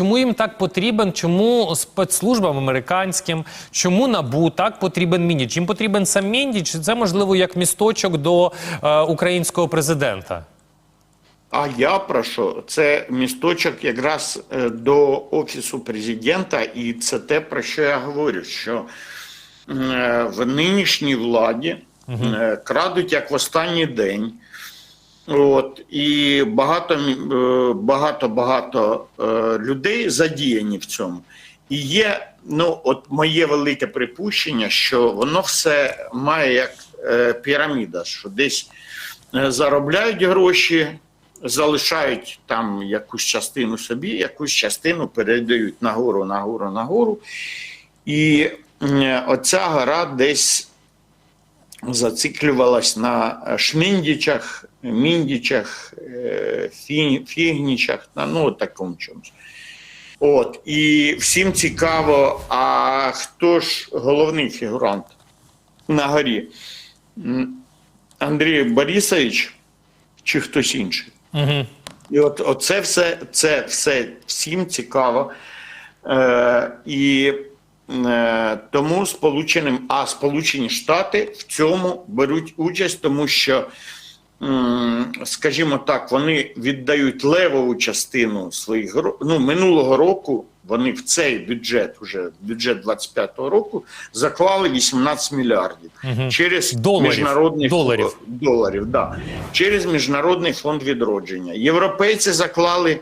Чому їм так потрібен? Чому спецслужбам американським? Чому набу так потрібен Міндіч? Їм потрібен сам Міндіч? Це можливо як місточок до е, українського президента? А я прошу, це місточок якраз е, до офісу президента, і це те, про що я говорю, що е, в нинішній владі е, крадуть як в останній день. От, і багато е, багато багато е, людей задіяні в цьому. І є ну, от моє велике припущення, що воно все має як е, піраміда, що десь заробляють гроші, залишають там якусь частину собі, якусь частину передають нагору, нагору, нагору. І оця гора десь зациклювалась на шміндічах, міндічах, е, фігнічах, ну, такому чомусь. От, і всім цікаво, а хто ж головний фігурант на горі? Андрій Борисович чи хтось інший? Угу. І от оце все, це все всім цікаво. Е, і е, тому Сполученим, а Сполучені Штати в цьому беруть участь, тому що, скажімо так, вони віддають левову частину своїх ну, минулого року. Вони в цей бюджет, уже бюджет 25-го року, заклали 18 мільярдів Мгм. через Доларів. міжнародний Доларів. фонд- доларів, да. через Міжнародний фонд відродження. Європейці заклали, е,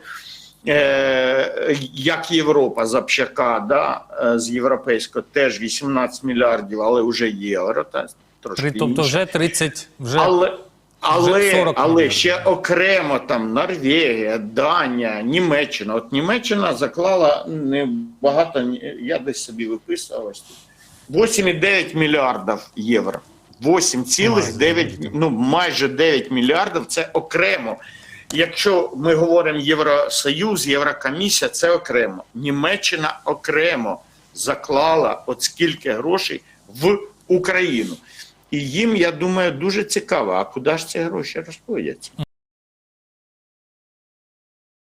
як Європа з общака, да, е, з європейського теж 18 мільярдів, але вже євро. Та, трошки тобто вже 30, вже Але, але, 40 але ще окремо там Норвегія, Данія, Німеччина. От Німеччина заклала не багато, я десь собі виписував ось тут. 8,9 мільярдів євро. 8,9, ну майже 9 мільярдів це окремо. Якщо ми говоримо Євросоюз, Єврокомісія, це окремо. Німеччина окремо заклала от скільки грошей в Україну. І їм, я думаю, дуже цікаво, а куди ж ці гроші розходяться?